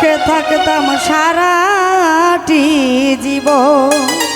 সুখে থাকতাম সারাটি জীবন।